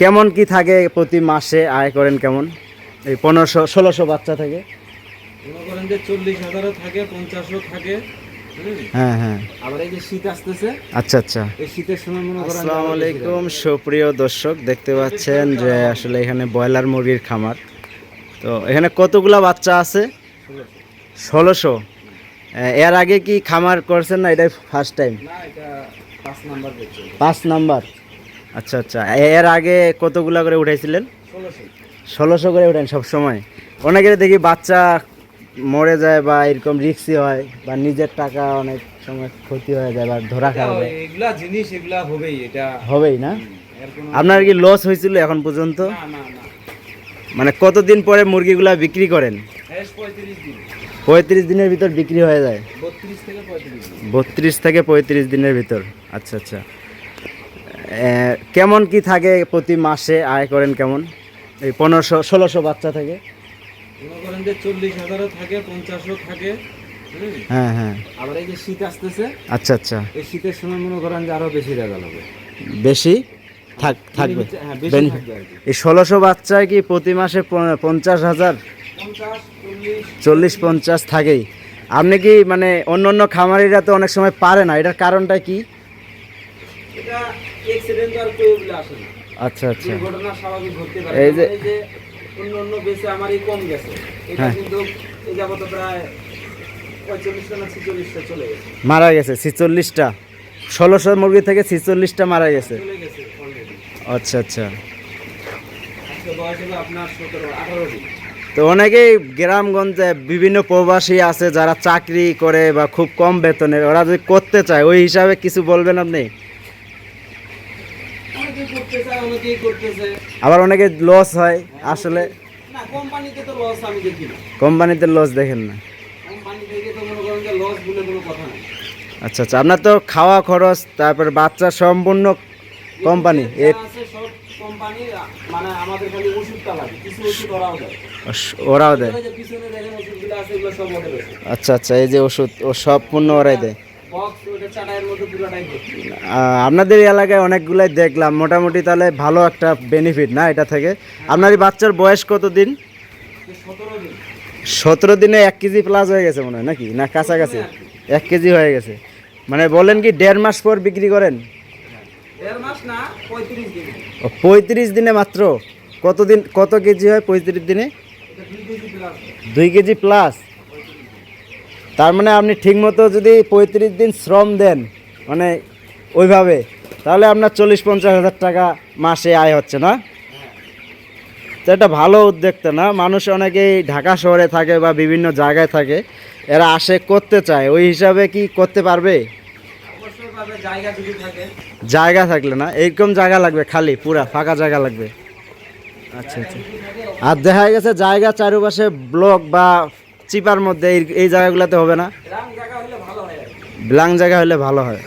কেমন কি থাকে প্রতি মাসে আয় করেন কেমন? এই পনেরোশো ষোলোশো বাচ্চা থেকে? মনে করেন যে চল্লিশ হাজারও থাকে পঞ্চাশও থাকে হ্যাঁ হ্যাঁ। আবার এই যে শীত আসতেছে আচ্ছা আচ্ছা। এই শীতের সময় মনে করেন যে আসসালামু আলাইকুম সুপ্রিয় দর্শক দেখতে পাচ্ছেন যে আসলে এখানে ব্রয়লার মুরগির খামার। তো এখানে কতগুলা বাচ্চা আছে? ষোলোশো। এর আগে কি খামার করছেন না? এটাই ফার্স্ট টাইম পাঁচ নাম্বার। আচ্ছা আচ্ছা। এর আগে কতগুলা করে উঠাইছিলেন? ষোলোশো করে উঠেন সব সময় অনেকের দেখি বাচ্চা মরে যায় বা এরকম রিক্সি হয় বা নিজের টাকা অনেক সময় ক্ষতি হয়ে যায় বা ধরা খাওয়া যায় এগুলা জিনিস এগুলা হবেই এটা হবেই না? আপনার কি লস হয়েছিল এখন পর্যন্ত? মানে কতদিন পরে মুরগিগুলা বিক্রি করেন? পঁয়ত্রিশ দিনের ভিতর বিক্রি হয়ে যায়। বত্রিশ থেকে পঁয়ত্রিশ দিনের ভিতর। আচ্ছা আচ্ছা। কেমন কি থাকে প্রতি মাসে আয় করেন কেমন? এই পনেরোশো ষোলোশো বাচ্চা থেকে? মনে করেন যে চল্লিশ হাজারও থাকে পঞ্চাশও থাকে হ্যাঁ হ্যাঁ। আবার এই যে শীত আসতেছে আচ্ছা আচ্ছা। এই শীতের সময় মনে করেন যে আরও বেশি রেজাল্ট হবে। বেশি? থাক থাকবে। হ্যাঁ এই ষোলোশো বাচ্চায় কি প্রতি মাসে পঞ্চাশ হাজার? চল্লিশ পঞ্চাশ থাকেই। আপনি কি মানে অন্য অন্য খামারিরা তো অনেক সময় পারে না এটার কারণটা কি? এটা এক্সিডেন্ট আর কেউ বলে আসে না। আচ্ছা আচ্ছা। দুর্ঘটনা স্বাভাবিক ঘটতে পারে। এই যে- অন্য কম গেছে। এটা হ্যাঁ। কিন্তু এই যাবত প্রায় পঁয়তাল্লিশটা না ছেচল্লিশটা চলে গেছে। মারা গেছে ছিচল্লিশটা। ষোলোশো মুরগি থেকে ছিচল্লিশটা মারা গেছে। আচ্ছা আচ্ছা। তো অনেকেই গ্রামগঞ্জে বিভিন্ন প্রবাসী আছে যারা চাকরি করে বা খুব কম বেতনের ওরা যদি করতে চায় ওই হিসাবে কিছু বলবেন আপনি অনেকেই করতেছে অনেকেই করতেছে আবার অনেকে লস হয় আসলে কোম্পানিতে লস দেখেন না। আচ্ছা আচ্ছা আপনার তো খাওয়া খরচ তারপর বাচ্চা সম্পূর্ণ কোম্পানি মানে ওরাও দেয়। আচ্ছা আচ্ছা এই যে ওষুধ ও সব পূর্ণ ওরাই দেয়। আপনাদের এলাকায় অনেকগুলাই দেখলাম। মোটামুটি তাহলে ভালো একটা বেনিফিট না এটা থেকে? আপনার এই বাচ্চার বয়স কত দিন। সতেরো দিনে এক কেজি প্লাস হয়ে গেছে মনে হয় নাকি? না কাছাকাছি। এক কেজি হয়ে গেছে। মানে বলেন কি দেড় মাস পর বিক্রি করেন? পঁয়ত্রিশ দিন। মাত্র? কতদিন কত কেজি হয় পঁয়ত্রিশ দিনে? দুই কেজি প্লাস তার মানে আপনি ঠিকমতো যদি পঁয়ত্রিশ দিন শ্রম দেন মানে ওইভাবে তাহলে আপনার চল্লিশ পঞ্চাশ হাজার টাকা মাসে আয় হচ্ছে না? তো এটা ভালো উদ্যোক্তা না? মানুষ অনেকেই ঢাকা শহরে থাকে বা বিভিন্ন জায়গায় থাকে এরা আসে করতে চায় ওই হিসাবে কি করতে পারবে? জায়গা জায়গা থাকলে না? এইরকম জায়গা লাগবে খালি পুরা ফাঁকা জায়গা লাগবে। আচ্ছা আচ্ছা। আর দেখা গেছে জায়গা চারপাশে ব্লক বা চিপার মধ্যে এই জায়গাগুলোতে হবে না। ব্লাং জায়গা হলে ভালো হয়।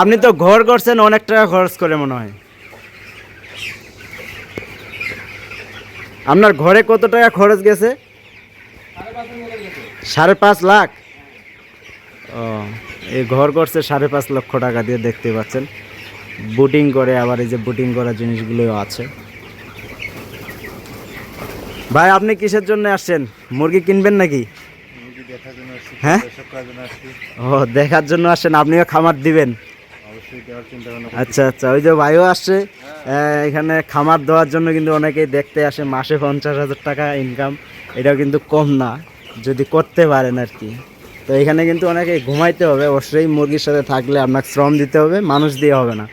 আপনি তো ঘর করছেন, অনেক টাকা খরচ করে মনে হয়। আপনার ঘরে কত টাকা খরচ গেছে। সাড়ে পাঁচ লাখ? ও, এই ঘর করছে সাড়ে পাঁচ লক্ষ টাকা দিয়ে দেখতে পাচ্ছেন। বুটিং করে আবার এই যে বুটিং করা জিনিসগুলোও আছে। ভাই আপনি কিসের জন্য আসছেন? মুরগি কিনবেন নাকি? হ্যাঁ? ও দেখার জন্য আসছেন আপনিও খামার দিবেন? আচ্ছা আচ্ছা ওই যে ভাইও আসছে এখানে খামার দেওয়ার জন্য কিন্তু অনেকেই দেখতে আসে মাসে পঞ্চাশ হাজার টাকা ইনকাম এটাও কিন্তু কম না যদি করতে পারেন আর কি। তো এখানে কিন্তু অনেকে ঘুমাইতে হবে অবশ্যই মুরগির সাথে থাকলে আপনাকে শ্রম দিতে হবে মানুষ দিয়ে হবে না।